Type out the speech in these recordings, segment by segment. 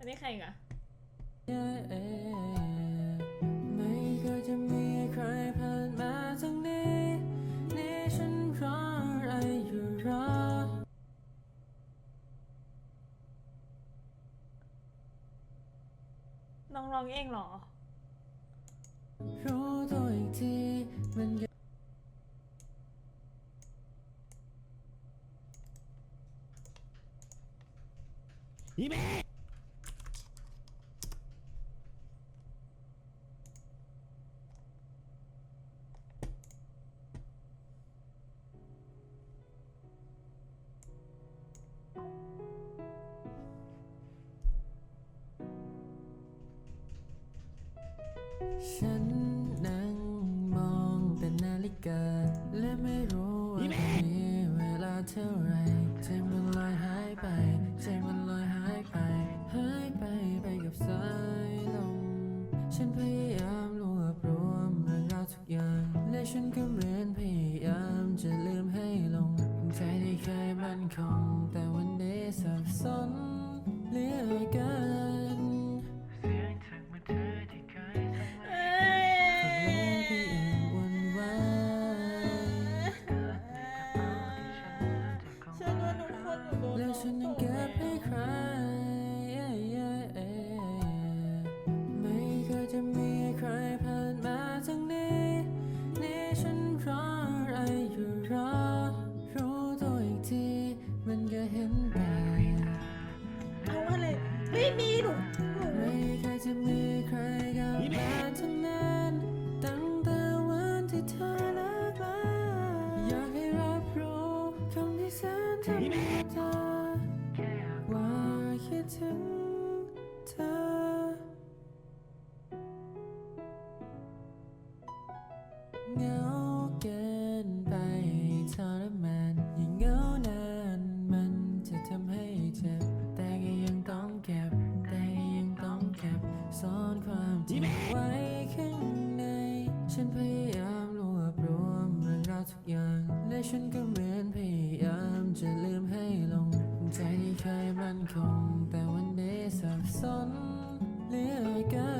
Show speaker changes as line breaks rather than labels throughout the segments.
อันนี้ใครอีกอะ
ไม่เคยจะมีใครผ่านมาทางนี้นี่ฉันรออะไรอยู่รอ
น้องร้องเองเหรอ
รู้ตัวอีกทีมันก็ ฉันนั่งมองแต่นาฬิกา และไม่รู้ว่าจะมีเวลาเท่าไหรใจมันลอยหายไป ใจมันลอยหายไป หายไปไปกับสายลม ฉันพยายามรวบรวมเรื่องราวทุกอย่าง และฉันก็ มีหนูไม่เคยจะมีใครกับมาทั้งนั้นตั้งแต่วันที่เธอเลิกลาอยากให้รับรู้คำที่แสนทำ ฉันก็เหมือนพยายามจะลืมให้ลง ใจที่เคยมั่นคง แต่วันนี้สับสนเหลือเกิ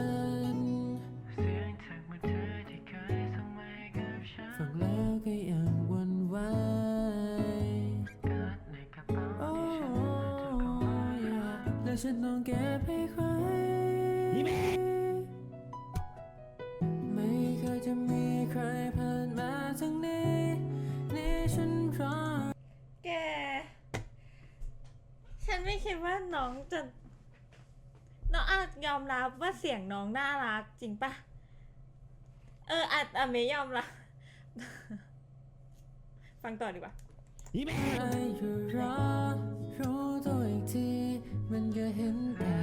นฟังแล้วก็ยังหวันไหวโอ้ยแล้วฉันต้องเก็บให้ใครไม่ คิ
ดว่าน้องจะ น้องอาจยอมรับว่าเสียงน้องน่ารักจริงปะเอออาจอาจไม่ยอมรับ ฟังต่อดีกว่า
อะไรอยู่รอรู้ตัวอีกทีมันก็เห็นแต่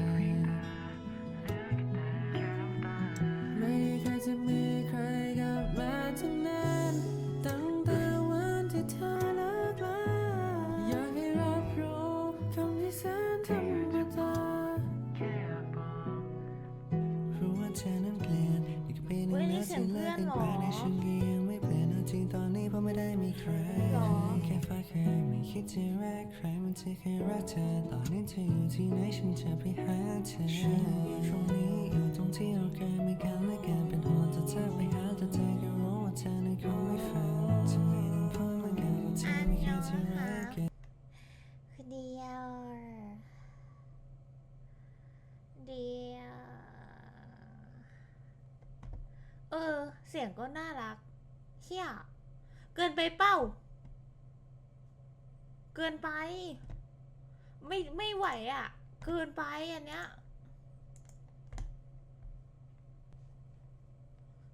ไม่ได้มีใคร
หรอ
แค่ฟ้าเคยไม่คิดจะรักใครมันที่เคยรักเธอตอนนี้เธออยู่ที่ไหนฉันจะไปหาเธอฉันอยู่ตรงนี้อยู่ตรงที่เราเคยมีกันและกันเป็นห่วงจะเธอไปหาแต่เธอก็รู้ว่าเธอนั้นคงไม่ฟังทำไมถึงพูดเหมือนกันว่าเธอไม่เคยจะรักกัน
คือเดียวเดียวเออ เสียงก็น่ารักเฮีย เกินไปเป้า เกินไป ไม่ไม่ไหวอะ เกินไปอันเนี้ย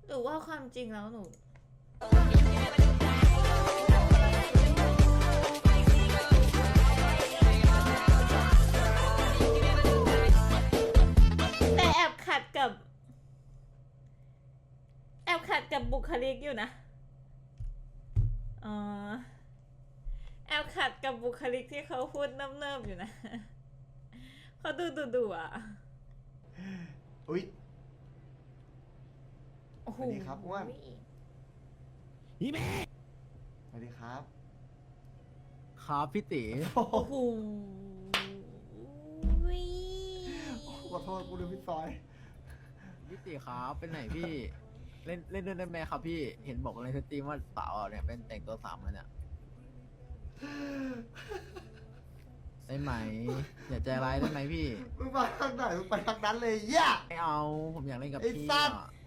หรือว่าความจริงแล้วหนูแต่แอบขัดกับ แอบขัดกับบุคลิกอยู่นะ อ๋อแอบขัดกับบุคลิกที่เขาพูดเนิ่มๆอยู่นะเขาดูดุดุๆอะ
อุ๊ย
โอ้โห
สวัสดีครับอ้วนสวัสดีครับ
ครับพี่ติ
โอ้โห
โทษกูเดินพี่ซอย
พี่ตีครับเป็นไหนพี่ เล่นเล่นด้วยได้ไหมครับพี่ เห็นบอกในสตรีมว่าสาวเนี่ยเป็นแต่งตัวสามแล้วเนี่ยได้ไหม อย่าใจร้ายได้ไหมพี่
มึงมาทางไหนมึงไปทางนั้นเลยเหี้ย่า
ไม่เอา ผมอยากเล่นกับ
ไอ้
พี่
สั
อะ
ตว์
วิ